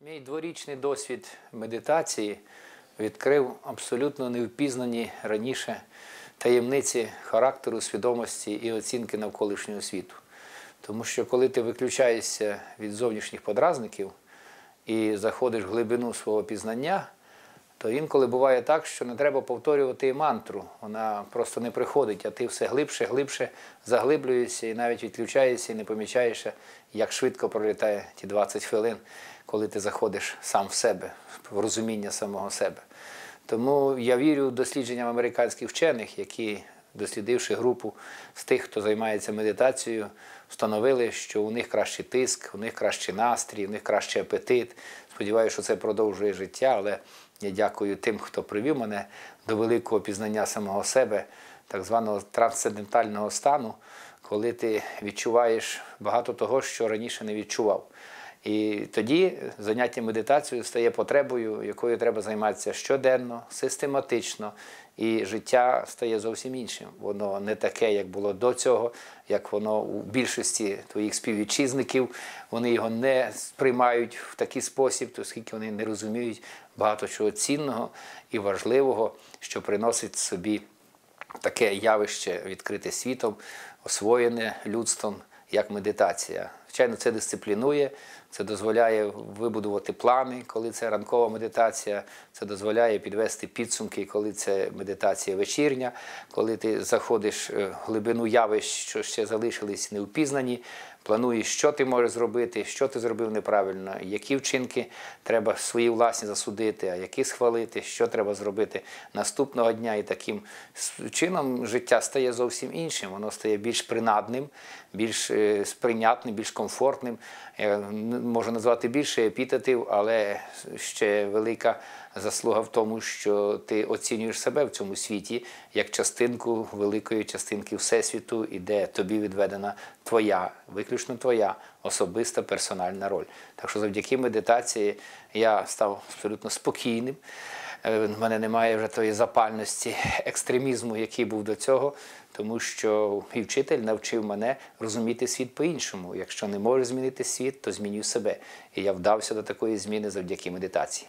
Мій дворічний досвід медитації відкрив абсолютно невпізнані раніше таємниці характеру, свідомості і оцінки навколишнього світу. Тому що коли ти виключаєшся від зовнішніх подразників і заходиш в глибину свого пізнання, то інколи буває так, що не треба повторювати мантру. Вона просто не приходить, а ти все глибше, глибше заглиблюєшся і навіть відключаєшся і не помічаєш, як швидко пролітає ті 20 хвилин, коли ти заходиш сам в себе, в розуміння самого себе. Тому я вірю дослідженням американських вчених, які, дослідивши групу з тих, хто займається медитацією, встановили, що у них кращий тиск, у них кращий настрій, у них кращий апетит. Сподіваюся, що це продовжує життя, але я дякую тим, хто привів мене до великого пізнання самого себе, так званого трансцендентального стану, коли ти відчуваєш багато того, що раніше не відчував. І тоді заняття медитацією стає потребою, якою треба займатися щоденно, систематично, і життя стає зовсім іншим. Воно не таке, як було до цього, як воно у більшості твоїх співвітчизників. Вони його не сприймають в такий спосіб, оскільки вони не розуміють багато чого цінного і важливого, що приносить собі таке явище відкрите світом, освоєне людством, як медитація. Звичайно, це дисциплінує, це дозволяє вибудувати плани, коли це ранкова медитація, це дозволяє підвести підсумки, коли це медитація вечірня, коли ти заходиш в глибину явищ, що ще залишились неупізнані, плануєш, що ти можеш зробити, що ти зробив неправильно, які вчинки треба свої власні засудити, а які схвалити, що треба зробити наступного дня. І таким чином життя стає зовсім іншим, воно стає більш принадним, більш е, сприйнятним, більш комфортним. Я можу назвати більше епітетів, але ще велика заслуга в тому, що ти оцінюєш себе в цьому світі як частинку великої частинки Всесвіту, і де тобі відведена твоя, виключно твоя особиста персональна роль. Так що завдяки медитації я став абсолютно спокійним. Е, В мене немає вже тої запальності екстремізму, який був до цього, тому що і вчитель навчив мене розуміти світ по-іншому. Якщо не можеш змінити світ, то змінюй себе. І я вдався до такої зміни завдяки медитації.